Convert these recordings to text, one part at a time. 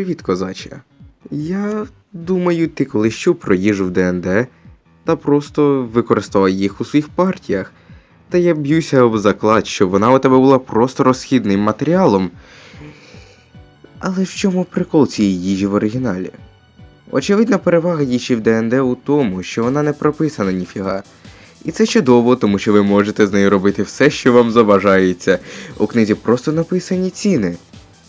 Привіт, козаче. Я думаю, ти колись чув про їжу в ДНД та просто використовував їх у своїх партіях. Та я б'юся об заклад, що вона у тебе була просто розхідним матеріалом. Але в чому прикол цієї їжі в оригіналі? Очевидна перевага їжі в ДНД у тому, що вона не прописана ніфіга. І це чудово, тому що ви можете з нею робити все, що вам забажається. У книзі просто написані ціни.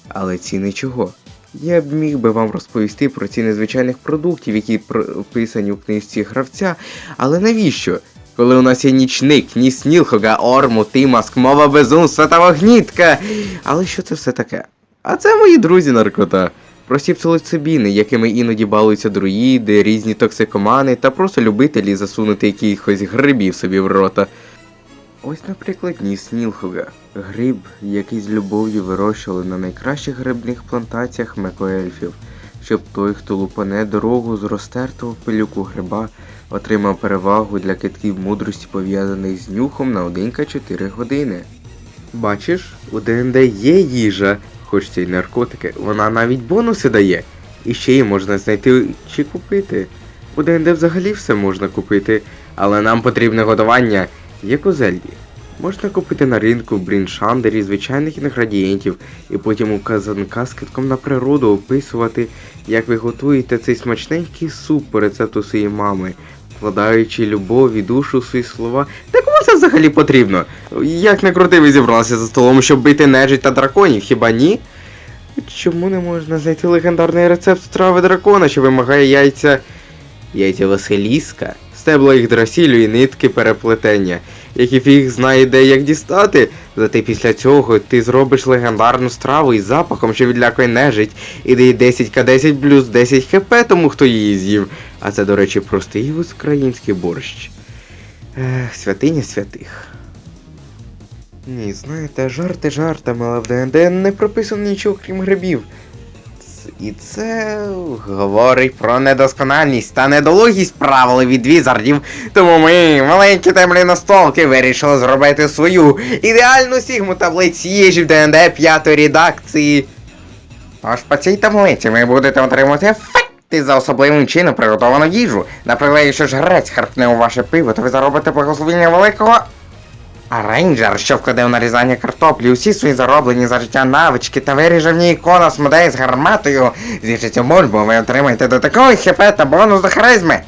Але ціни чого? Я б міг би вам розповісти про ціни звичайних продуктів, які прописані у книжці гравця, але навіщо? Коли у нас є нічник, ніс Нілхога, Орму, Тимаск, мова безумства та вогнітка. Але що це все таке? А це мої друзі наркота. Прості псилоцибіни, якими іноді балуються друїди, різні токсикомани та просто любителі засунути якихось грибів собі в рота. Ось, наприклад, ніс Нілхога. Гриб, який з любов'ю вирощували на найкращих грибних плантаціях мекоельфів, щоб той, хто лупане дорогу з розтертого пилюку гриба, отримав перевагу для китків мудрості, пов'язаних з нюхом на 1К4 години. Бачиш, у ДНД є їжа, хоч це й наркотики, вона навіть бонуси дає. І ще її можна знайти чи купити. У ДНД взагалі все можна купити, але нам потрібне годування, як у Зельді. Можна купити на ринку в бріншандері звичайних інгредієнтів і потім у казанка з китком на природу описувати, як ви готуєте цей смачненький суп по рецепту своєї мами, вкладаючи любов і душу у свої слова. Та кому це взагалі потрібно? Як не крути, ви зібралися за столом, щоб бити нежить та драконів, хіба ні? Чому не можна знайти легендарний рецепт страви дракона, що вимагає яйця. Яйця Василіска, стебла їх драсілю і нитки переплетення, які фіг знає де як дістати. Зате після цього ти зробиш легендарну страву із запахом, що відлякує нежить, і дає 10к10 плюс 10 хп тому, хто її з'їв. А це, до речі, простий український борщ. Ех, святиня святих. Ні, знаєте, жарти жартами, але в ДНД не прописано нічого крім грибів. І це говорить про недоскональність та недолугість правил від візардів. Тому ми, маленькі темні настолки, вирішили зробити свою ідеальну сігму таблиць їжі в ДНД п'ятої редакції. Тож по цій таблиці ви будете отримувати ефекти за особливим чином приготовану їжу. Наприклад, якщо ж грець харпне у ваше пиво, то ви заробите благословення великого. А рейнджер, що вкладе в нарізання картоплі усі свої зароблені за життя навички та виріже в ній конус з гарматою, з'їжджайте бульбу, ви отримаєте додатковий хп та бонус до харизми.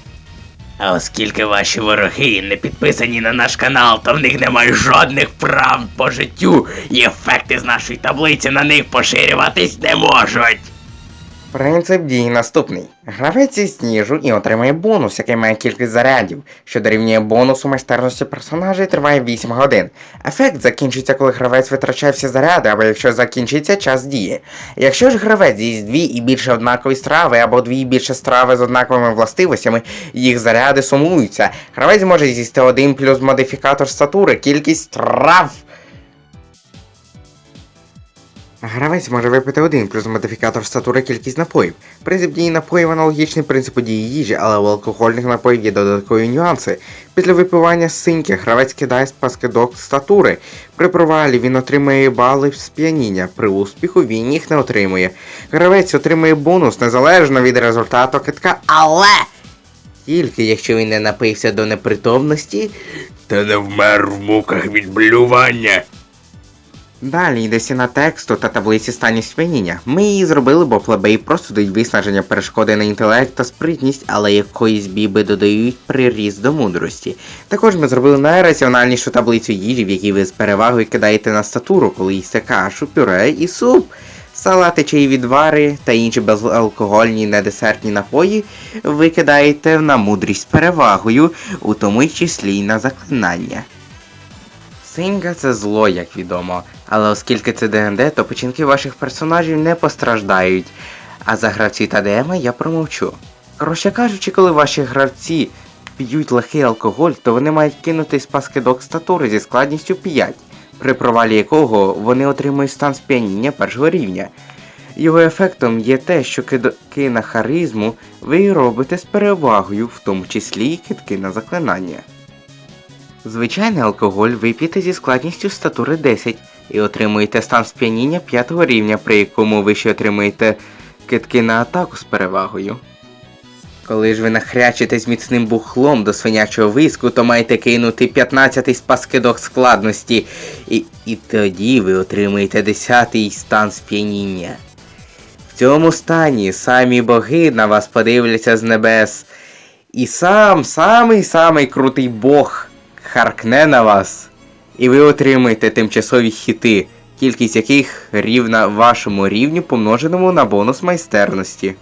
А оскільки ваші вороги не підписані на наш канал, то в них немає жодних прав по життю, і ефекти з нашої таблиці на них поширюватись не можуть. Принцип дії наступний. Гравець зі сніжу і отримає бонус, який має кількість зарядів, що дорівнює бонусу майстерності персонажа і триває 8 годин. Ефект закінчується, коли гравець витрачає всі заряди, або якщо закінчиться час дії. Якщо ж гравець з'їсть дві і більше однакові страви, або дві і більше страви з однаковими властивостями, їх заряди сумуються. Гравець може з'їсти один плюс модифікатор статури, кількість трав. Гравець може випити один плюс модифікатор статури кількість напоїв. Принцип дії напоїв аналогічний принципу дії їжі, але у алкогольних напоїв є додаткові нюанси. Після випивання синьки гравець кидає спаскидок статури. При провалі він отримує бали сп'яніння, при успіху він їх не отримує. Гравець отримує бонус незалежно від результату китка, але тільки якщо він не напився до непритомності, Та не вмер в муках від блювання. Далі йде стіна тексту та таблиці стані сп'яніння. Ми її зробили, бо плебеї просто дають виснаження перешкоди на інтелект та спритність, але якоїсь біби додають приріст до мудрості. Також ми зробили найраціональнішу таблицю їжі, в якій ви з перевагою кидаєте на статуру, коли їсте кашу, пюре і суп. Салати, чаї відвари та інші безалкогольні недесертні напої ви кидаєте на мудрість з перевагою, у тому числі й на заклинання. Синька це зло, як відомо, але оскільки це ДНД, то печінки ваших персонажів не постраждають. А за гравці та ДМ я промовчу. Коротше кажучи, коли ваші гравці п'ють легкий алкоголь, то вони мають кинути спаскидок статури зі складністю 5, при провалі якого вони отримують стан сп'яніння першого рівня. Його ефектом є те, що кидки на харизму ви робите з перевагою, в тому числі і кидки на заклинання. Звичайний алкоголь ви п'єте зі складністю статури 10 і отримуєте стан сп'яніння 5 рівня, при якому ви ще отримуєте китки на атаку з перевагою. Коли ж ви нахрячитесь міцним бухлом до свинячого виску, то маєте кинути 15-й спаскидок складності, і, і тоді ви отримаєте 10-й стан сп'яніння. В цьому стані самі боги на вас подивляться з небес, і сам, самий самий крутий бог харкне на вас, і ви отримаєте тимчасові хіти, кількість яких рівна вашому рівню помноженому на бонус майстерності.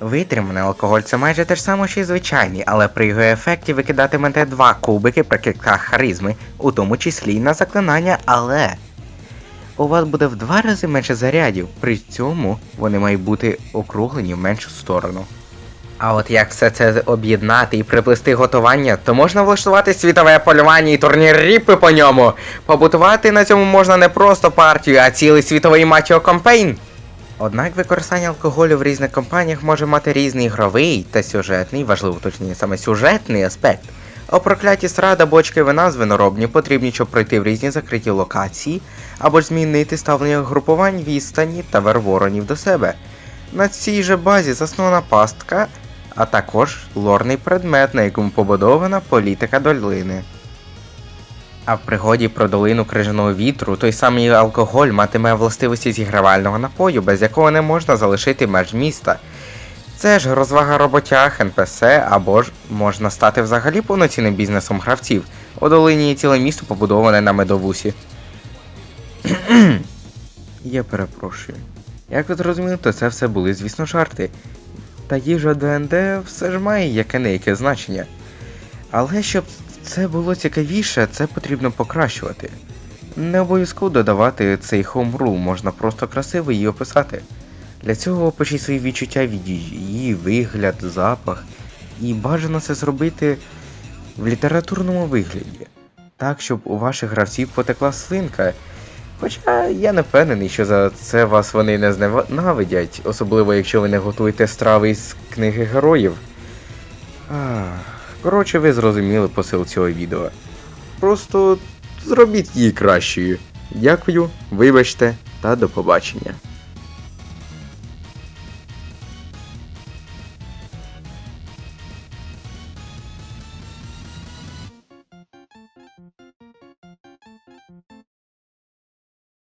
Витриманий алкоголь це майже те ж саме, що й звичайний, але при його ефекті ви кидатимете два кубики при харизми, у тому числі й на заклинання, але у вас буде в два рази менше зарядів, при цьому вони мають бути округлені в меншу сторону. А от як все це об'єднати і приплести готування, то можна влаштувати світове полювання і турнір ріпи по ньому. Побутувати на цьому можна не просто партію, а цілий світовий матчо кампейн. Однак використання алкоголю в різних компаніях може мати різний ігровий та сюжетний, важливо уточнення саме сюжетний аспект. А прокляті страда бочки вина з виноробні потрібні, щоб пройти в різні закриті локації, або ж змінити ставлення групувань відстані та верворонів до себе. На цій же базі заснована пастка, а також лорний предмет, на якому побудована політика долини. А в пригоді про долину крижаного вітру той самий алкоголь матиме властивості зігравального напою, без якого не можна залишити меж міста. Це ж розвага роботяг, НПС або ж можна стати взагалі повноцінним бізнесом гравців. У долині ціле місто побудоване на медовусі. Я перепрошую. Як ви зрозуміли, то це все були, звісно, жарти. Та їжа ДНД все ж має яке не яке значення. Але щоб це було цікавіше, це потрібно покращувати. Не обов'язково додавати цей home можна просто красиво її описати. Для цього опишіть свої відчуття від її, вигляд, запах. І бажано це зробити в літературному вигляді. Так, щоб у ваших гравців потекла слинка. Хоча я не впевнений, що за це вас вони не зненавидять, особливо якщо ви не готуєте страви із книги героїв. Коротше, ви зрозуміли посил цього відео. Просто зробіть її кращою. Дякую, вибачте та до побачення.